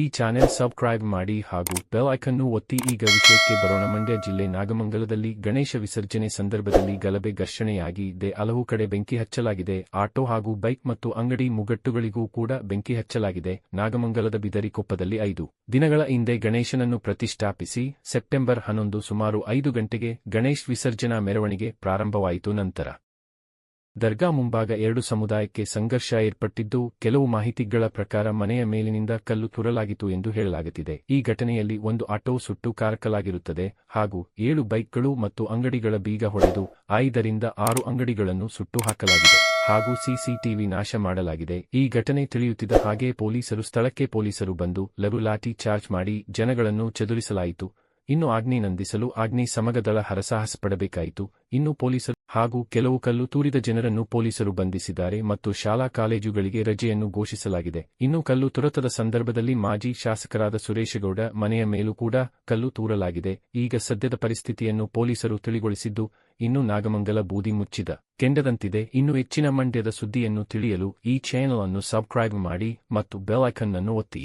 ಈ channel subscribe ಮಾಡಿ ಹಾಗೂ ಬೆಲ್ ಐಕನ್ನು ಒತ್ತಿ ಈಗ ವಿಷಯಕ್ಕೆ ಬರೋಣ. ಮಂಡ್ಯ ಜಿಲ್ಲೆ ನಾಗಮಂಗಲದಲ್ಲಿ ಗಣೇಶ ವಿಸರ್ಜನೆ ಸಂದರ್ಭದಲ್ಲಿ ಗಲಭೆ ಘರ್ಷಣೆಯಾಗಿದೆ ಹಲವು ಕಡೆ ಬೆಂಕಿ ಹಚ್ಚಲಾಗಿದೆ. ಆಟೋ ಹಾಗೂ ಬೈಕ್ ಮತ್ತು ಅಂಗಡಿ ಮುಗಟ್ಟುಗಳಿಗೂ ಕೂಡ ಬೆಂಕಿ ಹಚ್ಚಲಾಗಿದೆ. ನಾಗಮಂಗಲದ ಬಿದರಿಕೊಪ್ಪದಲ್ಲಿ ಐದು ದಿನಗಳ ಹಿಂದೆ ಗಣೇಶನನ್ನು ಪ್ರತಿಷ್ಠಾಪಿಸಿ ಸೆಪ್ಟೆಂಬರ್ ಹನ್ನೊಂದು ಸುಮಾರು ಐದು ಗಂಟೆಗೆ ಗಣೇಶ್ ವಿಸರ್ಜನಾ ಮೆರವಣಿಗೆ ಪ್ರಾರಂಭವಾಯಿತು. ನಂತರ ದರ್ಗಾ ಮುಂಭಾಗ ಎರಡು ಸಮುದಾಯಕ್ಕೆ ಸಂಘರ್ಷ ಏರ್ಪಟ್ಟಿದ್ದು, ಕೆಲವು ಮಾಹಿತಿಗಳ ಪ್ರಕಾರ ಮನೆಯ ಮೇಲಿನಿಂದ ಕಲ್ಲು ತುರಲಾಗಿತ್ತು ಎಂದು ಹೇಳಲಾಗುತ್ತಿದೆ. ಈ ಘಟನೆಯಲ್ಲಿ ಒಂದು ಆಟೋ ಸುಟ್ಟು ಕಾರಕಲಾಗಿರುತ್ತದೆ ಹಾಗೂ ಏಳು ಬೈಕ್ಗಳು ಮತ್ತು ಅಂಗಡಿಗಳ ಬೀಗ ಹೊಡೆದು ಐದರಿಂದ ಆರು ಅಂಗಡಿಗಳನ್ನು ಸುಟ್ಟು ಹಾಕಲಾಗಿದೆ ಹಾಗೂ ಸಿಸಿಟಿವಿ ನಾಶ ಮಾಡಲಾಗಿದೆ. ಈ ಘಟನೆ ತಿಳಿಯುತ್ತಿದ್ದ ಹಾಗೆ ಪೊಲೀಸರು ಸ್ಥಳಕ್ಕೆ ಪೊಲೀಸರು ಬಂದು ಲಘು ಲಾಠಿ ಚಾರ್ಜ್ ಮಾಡಿ ಜನಗಳನ್ನು ಚದುರಿಸಲಾಯಿತು. ಇನ್ನು ಆಗ್ನಿ ನಂದಿಸಲು ಆಗ್ನಿ ಸಮಗದಳ ಹರಸಾಹಸ ಪಡಬೇಕಾಯಿತು ಇನ್ನು ಪೊಲೀಸರು ಹಾಗೂ ಕೆಲವು ಕಲ್ಲು ತೂರಿದ ಜನರನ್ನು ಪೊಲೀಸರು ಬಂಧಿಸಿದ್ದಾರೆ ಮತ್ತು ಶಾಲಾ ಕಾಲೇಜುಗಳಿಗೆ ರಜೆಯನ್ನು ಘೋಷಿಸಲಾಗಿದೆ. ಇನ್ನು ಕಲ್ಲು ತುರತದ ಸಂದರ್ಭದಲ್ಲಿ ಮಾಜಿ ಶಾಸಕರಾದ ಸುರೇಶಗೌಡ ಮನೆಯ ಮೇಲೂ ಕೂಡ ಕಲ್ಲು ತೂರಲಾಗಿದೆ. ಈಗ ಸದ್ಯದ ಪರಿಸ್ಥಿತಿಯನ್ನು ಪೊಲೀಸರು ತಿಳಿಗೊಳಿಸಿದ್ದು, ಇನ್ನು ನಾಗಮಂಗಲ ಬೂದಿ ಮುಚ್ಚಿದ ಕೆಂಡದಂತಿದೆ. ಇನ್ನು ಹೆಚ್ಚಿನ ಮಂಡ್ಯದ ಸುದ್ದಿಯನ್ನು ತಿಳಿಯಲು ಈ ಚಾನೆಲ್ ಅನ್ನು ಸಬ್ಸ್ಕ್ರೈಬ್ ಮಾಡಿ ಮತ್ತು ಬೆಲ್ ಐಕನ್ ಅನ್ನು ಒತ್ತಿ.